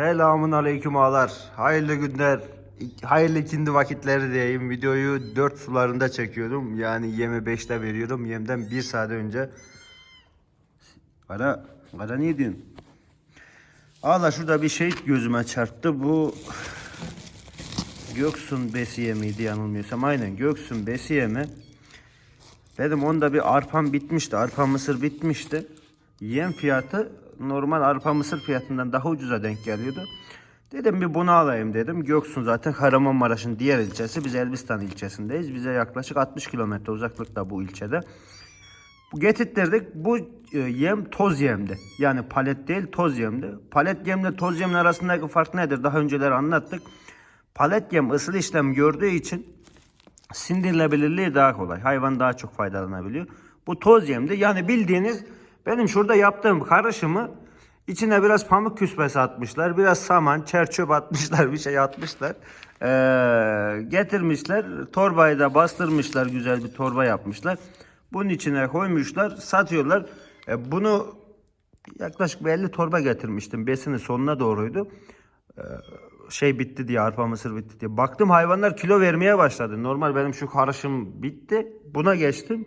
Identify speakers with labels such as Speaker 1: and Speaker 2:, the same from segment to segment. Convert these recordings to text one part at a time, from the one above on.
Speaker 1: Selamun aleyküm ağalar. Hayırlı günler, hayırlı ikindi vakitleri diyeyim. Videoyu 4 sularında çekiyorum. Yani yemi 5'te veriyorum. Yemden 1 saat önce. Ara, ara ne diyorsun? Ağalar şurada bir şey gözüme çarptı. Bu Göksun besiye miydi yanılmıyorsam? Aynen Göksun besiye mi? Dedim onda bir arpam bitmişti. Arpa mısır bitmişti. Yem fiyatı normal arpa mısır fiyatından daha ucuza denk geliyordu. Dedim bir bunu alayım dedim. Göksun zaten Kahramanmaraş'ın diğer ilçesi. Biz Elbistan ilçesindeyiz. Bize yaklaşık 60 kilometre uzaklıkta bu ilçede. Getirttirdik. Bu e, yem toz yemdi. Yani palet değil toz yemdi. Palet yemle toz yemin arasındaki fark nedir? Daha önceleri anlattık. Palet yem ısıl işlem gördüğü için sindirilebilirliği daha kolay. Hayvan daha çok faydalanabiliyor. Bu toz yemdi. Yani bildiğiniz benim şurada yaptığım karışımı içine biraz pamuk küspesi atmışlar. Biraz saman, çerçöp atmışlar. Bir şey atmışlar. Ee, getirmişler. Torbayı da bastırmışlar. Güzel bir torba yapmışlar. Bunun içine koymuşlar. Satıyorlar. Ee, bunu yaklaşık bir 50 torba getirmiştim. Besinin sonuna doğruydu şey bitti diye arpa mısır bitti diye. Baktım hayvanlar kilo vermeye başladı. Normal benim şu karışım bitti. Buna geçtim.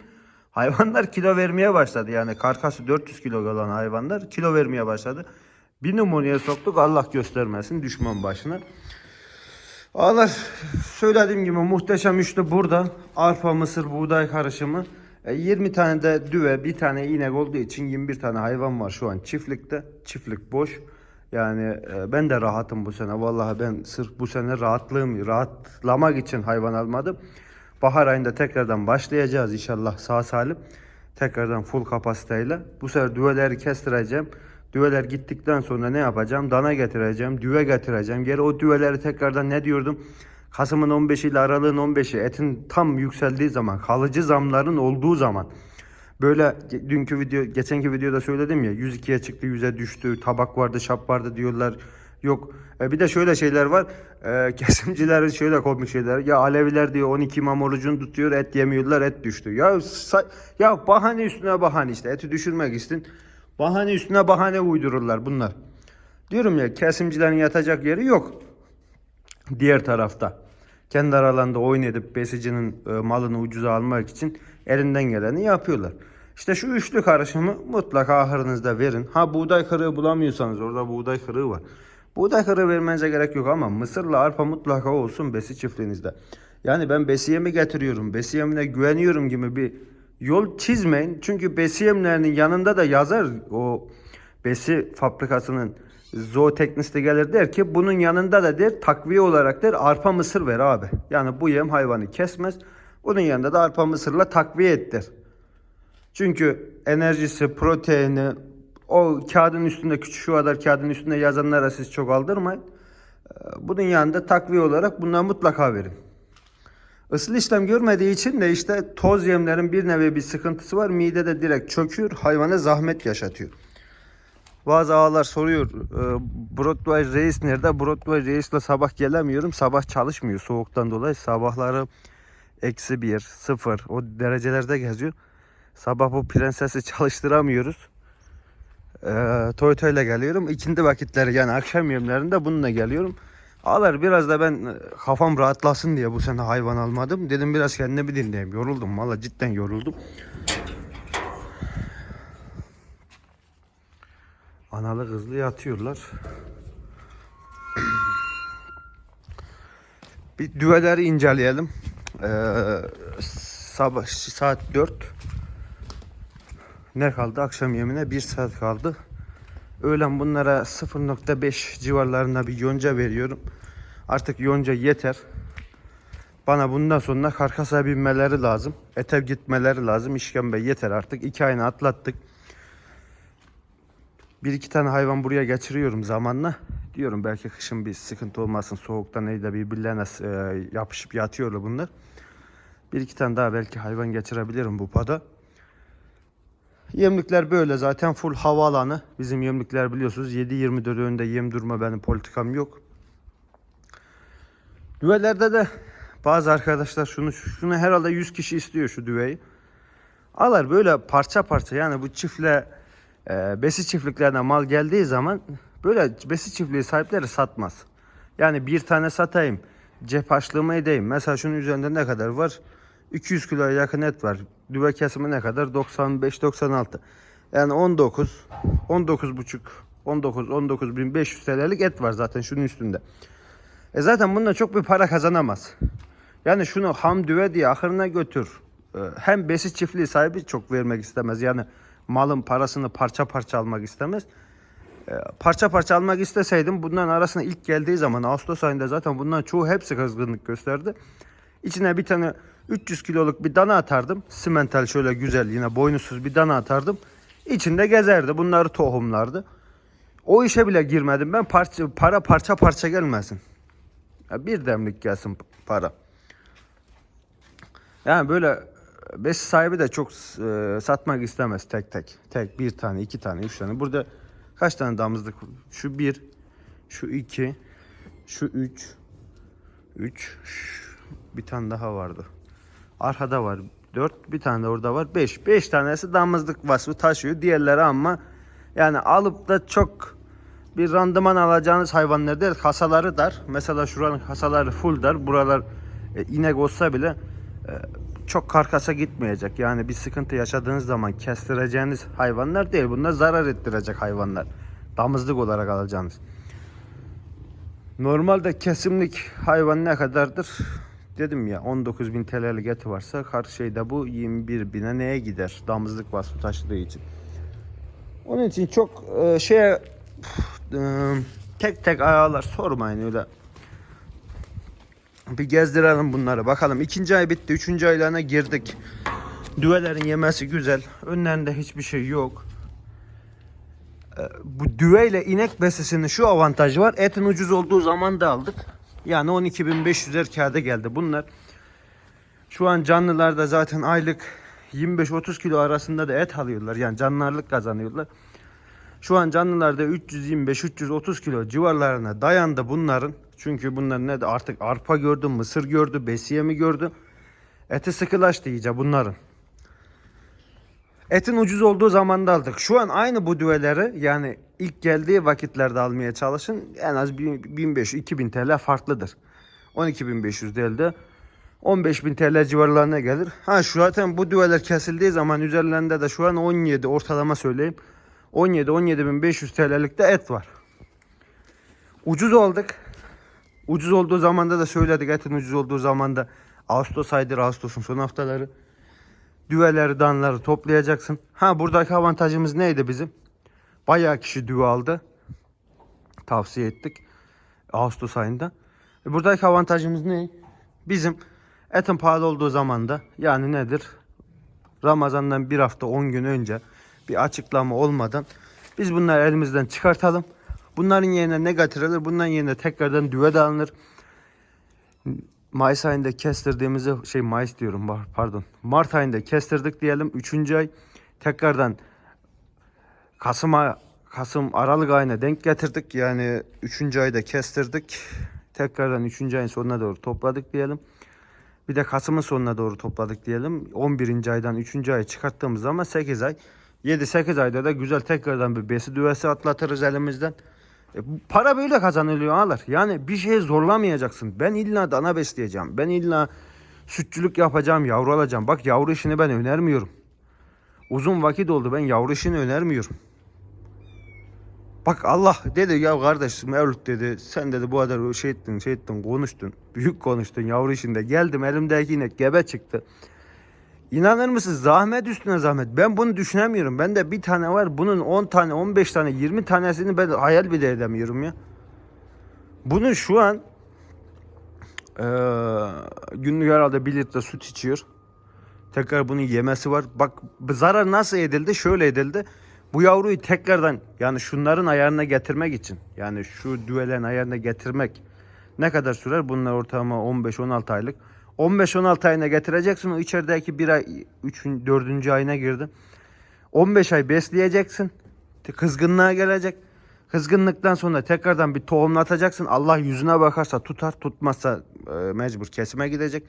Speaker 1: Hayvanlar kilo vermeye başladı. Yani karkası 400 kilo olan hayvanlar kilo vermeye başladı. Bir numuneye soktuk Allah göstermesin düşman başına. Ağlar söylediğim gibi muhteşem üçlü burada. Arpa, mısır, buğday karışımı. E, 20 tane de düve, bir tane inek olduğu için 21 tane hayvan var şu an çiftlikte. Çiftlik boş. Yani e, ben de rahatım bu sene. Vallahi ben sırf bu sene rahatlığım, rahatlamak için hayvan almadım. Bahar ayında tekrardan başlayacağız inşallah sağ salim. Tekrardan full kapasiteyle. Bu sefer düveleri kestireceğim. Düveler gittikten sonra ne yapacağım? Dana getireceğim, düve getireceğim. Geri o düveleri tekrardan ne diyordum? Kasım'ın 15 ile aralığın 15'i etin tam yükseldiği zaman, kalıcı zamların olduğu zaman Böyle dünkü video, geçenki videoda söyledim ya 102'ye çıktı, 100'e düştü, tabak vardı, şap vardı diyorlar. Yok. E, bir de şöyle şeyler var. E, kesimcilerin şöyle komik şeyler. Ya Aleviler diyor 12 imam orucunu tutuyor, et yemiyorlar, et düştü. Ya ya bahane üstüne bahane işte. Eti düşürmek için bahane üstüne bahane uydururlar bunlar. Diyorum ya kesimcilerin yatacak yeri yok diğer tarafta kendi aralarında oyun edip besicinin e, malını ucuza almak için elinden geleni yapıyorlar. İşte şu üçlü karışımı mutlaka ahırınızda verin. Ha buğday kırığı bulamıyorsanız orada buğday kırığı var. Buğday kırığı vermenize gerek yok ama mısırla arpa mutlaka olsun besi çiftliğinizde. Yani ben besiyemi getiriyorum, besiyemine güveniyorum gibi bir yol çizmeyin. Çünkü besiyemlerinin yanında da yazar o besi fabrikasının zooteknisti gelir der ki bunun yanında da der takviye olarak der arpa mısır ver abi. Yani bu yem hayvanı kesmez. Bunun yanında da arpa mısırla takviye et der. Çünkü enerjisi, proteini o kağıdın üstünde küçük şu kadar kağıdın üstünde yazanlara siz çok aldırmayın. Ee, Bunun yanında takviye olarak bundan mutlaka verin. Isıl işlem görmediği için de işte toz yemlerin bir nevi bir sıkıntısı var. Midede direkt çöküyor, hayvana zahmet yaşatıyor. Bazı ağalar soruyor e, Broadway reis nerede? Broadway reisle sabah gelemiyorum. Sabah çalışmıyor soğuktan dolayı. Sabahları eksi bir, sıfır o derecelerde geziyor. Sabah bu prensesi çalıştıramıyoruz. E, Toyota ile geliyorum. İkindi vakitleri yani akşam yemlerinde bununla geliyorum. Ağlar biraz da ben e, kafam rahatlasın diye bu sene hayvan almadım. Dedim biraz kendine bir dinleyeyim. Yoruldum valla cidden yoruldum. Analı kızlı yatıyorlar. Bir düveleri inceleyelim. Ee, sabah saat 4. Ne kaldı? Akşam yemine 1 saat kaldı. Öğlen bunlara 0.5 civarlarında bir yonca veriyorum. Artık yonca yeter. Bana bundan sonra karkasa binmeleri lazım. Ete gitmeleri lazım. İşkembe yeter artık. 2 ayını atlattık. Bir iki tane hayvan buraya geçiriyorum zamanla. Diyorum belki kışın bir sıkıntı olmasın. Soğukta neyde birbirlerine e, yapışıp yatıyorlar bunlar. Bir iki tane daha belki hayvan geçirebilirim bu pada. Yemlikler böyle zaten full havaalanı. Bizim yemlikler biliyorsunuz 7-24 önünde yem durma benim politikam yok. Düvelerde de bazı arkadaşlar şunu şunu herhalde 100 kişi istiyor şu düveyi. Alır böyle parça parça yani bu çiftle e, besi çiftliklerine mal geldiği zaman Böyle besi çiftliği sahipleri satmaz. Yani bir tane satayım, cep açlığımı edeyim. Mesela şunun üzerinde ne kadar var? 200 kiloya yakın et var. Düve kesimi ne kadar? 95-96. Yani 19, 19 buçuk, 19, 19.500 TL'lik et var zaten şunun üstünde. E zaten bununla çok bir para kazanamaz. Yani şunu ham düve diye ahırına götür. Ee, Hem besi çiftliği sahibi çok vermek istemez. Yani malın parasını parça parça almak istemez. Ee, Parça parça almak isteseydim bunların arasına ilk geldiği zaman Ağustos ayında zaten bunların çoğu hepsi kızgınlık gösterdi. İçine bir tane 300 kiloluk bir dana atardım. Simental şöyle güzel yine boynuzsuz bir dana atardım. İçinde gezerdi. Bunları tohumlardı. O işe bile girmedim ben. Parça, para parça parça gelmesin. Ya bir demlik gelsin para. Yani böyle besi sahibi de çok e, satmak istemez tek tek. Tek bir tane, iki tane, üç tane. Burada kaç tane damızlık? Şu bir, şu iki, şu üç, üç, şu- bir tane daha vardı. Arkada var dört, bir tane de orada var beş. Beş tanesi damızlık vasfı taşıyor. Diğerleri ama yani alıp da çok bir randıman alacağınız hayvanlar değil. Kasaları dar. Mesela şuranın kasaları full dar. Buralar e, inek olsa bile e, çok karkasa gitmeyecek. Yani bir sıkıntı yaşadığınız zaman kestireceğiniz hayvanlar değil. Bunlar zarar ettirecek hayvanlar. Damızlık olarak alacağınız. Normalde kesimlik hayvan ne kadardır? Dedim ya 19.000 TL'lik eti varsa şeyde bu 21 bine neye gider? Damızlık vasfı taşıdığı için. Onun için çok e, şeye e, tek tek ayarlar sormayın öyle. Bir gezdirelim bunları bakalım. İkinci ay bitti. Üçüncü aylarına girdik. Düvelerin yemesi güzel. Önlerinde hiçbir şey yok. E, Bu düveyle inek besisinin şu avantajı var. Etin ucuz olduğu zaman da aldık. Yani 12.500'er kağıda geldi bunlar. Şu an canlılarda zaten aylık 25-30 kilo arasında da et alıyorlar. Yani canlılarlık kazanıyorlar. Şu an canlılarda 325-330 kilo civarlarına dayandı bunların. Çünkü bunlar ne de artık arpa gördü, mısır gördü, besiye mi gördü. Eti sıkılaştı iyice bunların. Etin ucuz olduğu zamanda aldık. Şu an aynı bu düveleri yani ilk geldiği vakitlerde almaya çalışın. En az 1500-2000 TL farklıdır. 12.500 değil de 15.000 TL civarlarına gelir. Ha şu zaten bu düveler kesildiği zaman üzerlerinde de şu an 17 ortalama söyleyeyim. 17-17.500 TL'lik de et var. Ucuz olduk. Ucuz olduğu zamanda da söyledik etin ucuz olduğu zamanda Ağustos aydır Ağustos'un son haftaları. Düveleri, danları toplayacaksın. Ha buradaki avantajımız neydi bizim? Bayağı kişi düve aldı. Tavsiye ettik. Ağustos ayında. E buradaki avantajımız ne? Bizim etin pahalı olduğu zamanda yani nedir? Ramazan'dan bir hafta 10 gün önce bir açıklama olmadan biz bunları elimizden çıkartalım. Bunların yerine ne getirilir? Bunların yerine tekrardan düve de alınır. Mayıs ayında kestirdiğimizi şey Mayıs diyorum pardon. Mart ayında kestirdik diyelim. 3. ay tekrardan Kasım Kasım Aralık ayına denk getirdik. Yani 3. ayda kestirdik. Tekrardan 3. ayın sonuna doğru topladık diyelim. Bir de Kasım'ın sonuna doğru topladık diyelim. 11. aydan 3. ayı çıkarttığımız zaman 8 ay. 7-8 ayda da güzel tekrardan bir besi düvesi atlatırız elimizden. E, para böyle kazanılıyor ağalar. Yani bir şeye zorlamayacaksın. Ben illa dana besleyeceğim. Ben illa sütçülük yapacağım, yavru alacağım. Bak yavru işini ben önermiyorum. Uzun vakit oldu ben yavru işini önermiyorum. Bak Allah dedi ya kardeş Mevlüt dedi sen dedi bu kadar şey ettin şey ettin konuştun. Büyük konuştun yavru işinde. Geldim elimdeki inek gebe çıktı. İnanır mısın zahmet üstüne zahmet. Ben bunu düşünemiyorum. Bende bir tane var. Bunun 10 tane, 15 tane, 20 tanesini ben hayal bile edemiyorum ya. Bunun şu an eee günlük herhalde 1 litre süt içiyor. Tekrar bunun yemesi var. Bak zarar nasıl edildi? Şöyle edildi. Bu yavruyu tekrardan yani şunların ayarına getirmek için yani şu düvelerin ayarına getirmek ne kadar sürer? Bunlar ortalama 15-16 aylık. 15-16 ayına getireceksin. O içerideki bir ay 3. 4. ayına girdi. 15 ay besleyeceksin. Kızgınlığa gelecek. Kızgınlıktan sonra tekrardan bir tohumlatacaksın. Allah yüzüne bakarsa tutar. Tutmazsa e, mecbur kesime gidecek.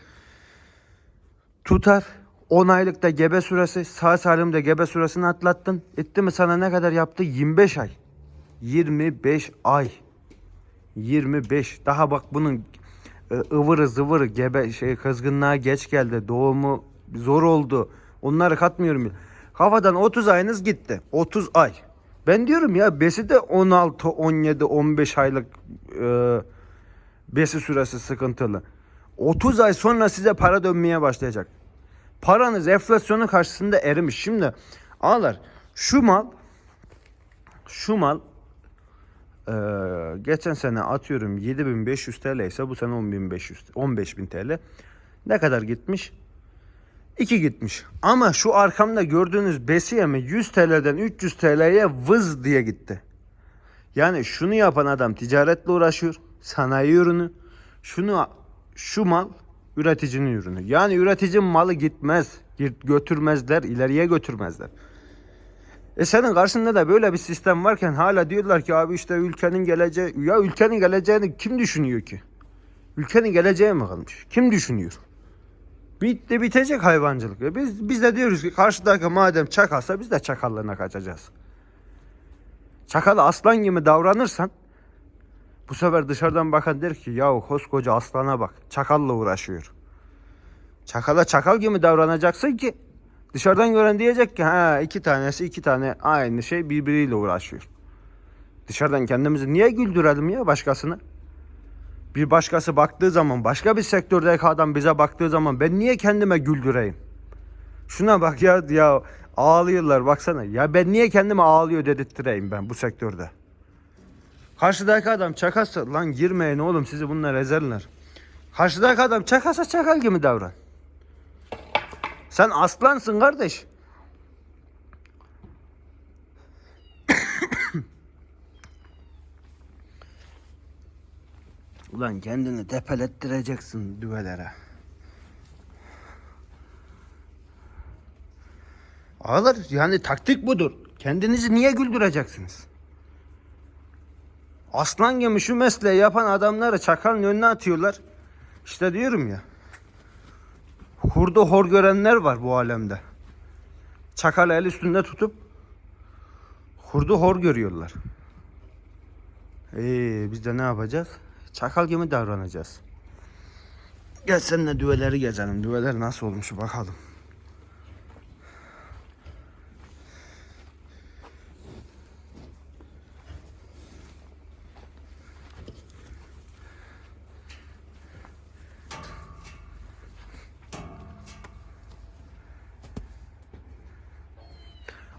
Speaker 1: Tutar. 10 aylıkta gebe süresi. Sağ salim de gebe süresini atlattın. Etti mi sana ne kadar yaptı? 25 ay. 25 ay. 25. Daha bak bunun e, ıvırı zıvırı gebe şey kızgınlığa geç geldi. Doğumu zor oldu. Onları katmıyorum. Kafadan 30 ayınız gitti. 30 ay. Ben diyorum ya besi de 16, 17, 15 aylık e, besi süresi sıkıntılı. 30 ay sonra size para dönmeye başlayacak. Paranız enflasyonun karşısında erimiş. Şimdi ağlar şu mal şu mal eee, geçen sene atıyorum 7500 TL ise bu sene 10500 15000 TL. Ne kadar gitmiş? 2 gitmiş. Ama şu arkamda gördüğünüz besiyeme 100 TL'den 300 TL'ye vız diye gitti. Yani şunu yapan adam ticaretle uğraşıyor. Sanayi ürünü. Şunu şu mal üreticinin ürünü. Yani üreticinin malı gitmez. git- Götürmezler, ileriye götürmezler. E senin karşında da böyle bir sistem varken hala diyorlar ki abi işte ülkenin geleceği ya ülkenin geleceğini kim düşünüyor ki? Ülkenin geleceği mi kalmış? Kim düşünüyor? Bitti bitecek hayvancılık. E biz biz de diyoruz ki karşıdaki madem çakalsa biz de çakallığına kaçacağız. Çakala aslan gibi davranırsan bu sefer dışarıdan bakan der ki yahu koskoca aslana bak çakalla uğraşıyor. Çakala çakal gibi davranacaksın ki dışarıdan gören diyecek ki ha iki tanesi iki tane aynı şey birbiriyle uğraşıyor. Dışarıdan kendimizi niye güldürelim ya başkasını? Bir başkası baktığı zaman başka bir sektördeki adam bize baktığı zaman ben niye kendime güldüreyim? Şuna bak ya ya ağlıyorlar baksana. Ya ben niye kendime ağlıyor dedirttireyim ben bu sektörde. Karşıdaki adam çakası lan girmeyin oğlum sizi bunlar ezerler. Karşıdaki adam çakasa çakal gibi davran. Sen aslansın kardeş. Ulan kendini tepelettireceksin düvelere. Ağlar yani taktik budur. Kendinizi niye güldüreceksiniz? Aslan gibi şu mesleği yapan adamları çakalın önüne atıyorlar. İşte diyorum ya. Kurdu hor görenler var bu alemde. Çakal el üstünde tutup kurdu hor görüyorlar. Ee, biz de ne yapacağız? Çakal gibi davranacağız. Gel seninle düveleri gezelim. Düveler nasıl olmuş bakalım.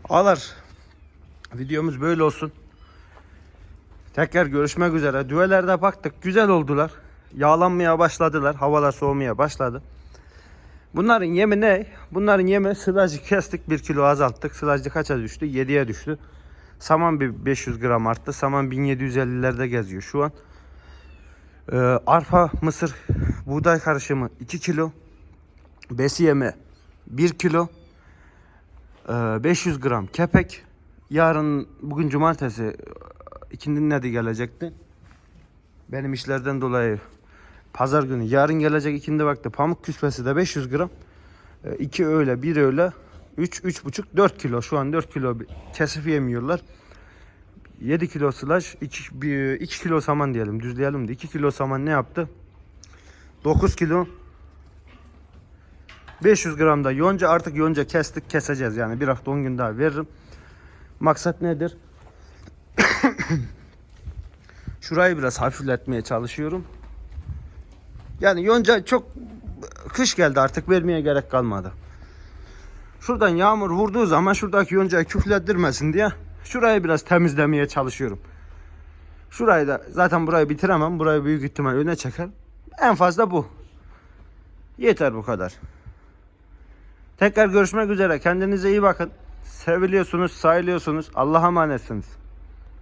Speaker 1: Ağlar. Videomuz böyle olsun. Tekrar görüşmek üzere. Düvelerde baktık. Güzel oldular. Yağlanmaya başladılar. Havalar soğumaya başladı. Bunların yemi ne? Bunların yemi sılacı kestik. 1 kilo azalttık. Sılacı kaça düştü? 7'ye düştü. Saman bir 500 gram arttı. Saman 1750'lerde geziyor şu an. Ee, arpa, mısır, buğday karışımı 2 kilo. Besi yemi 1 kilo. Ee, 500 gram kepek. Yarın bugün cumartesi ikindinin nedi gelecekti. Benim işlerden dolayı pazar günü yarın gelecek ikindi vakti pamuk küspesi de 500 gram. 2 öğle, 1 öğle, 3 3,5 4 kilo. Şu an 4 kilo kesif yemiyorlar. 7 kilo slash 2, 2 kilo saman diyelim düzleyelim de 2 kilo saman ne yaptı? 9 kilo 500 gram da yonca artık yonca kestik keseceğiz yani bir hafta 10 gün daha veririm. Maksat nedir? Şurayı biraz hafifletmeye çalışıyorum. Yani yonca çok kış geldi artık vermeye gerek kalmadı. Şuradan yağmur vurduğu zaman şuradaki yoncayı küflettirmesin diye şurayı biraz temizlemeye çalışıyorum. Şurayı da zaten burayı bitiremem. Burayı büyük ihtimal öne çeker. En fazla bu. Yeter bu kadar. Tekrar görüşmek üzere. Kendinize iyi bakın. Seviliyorsunuz, sayılıyorsunuz. Allah'a emanetsiniz.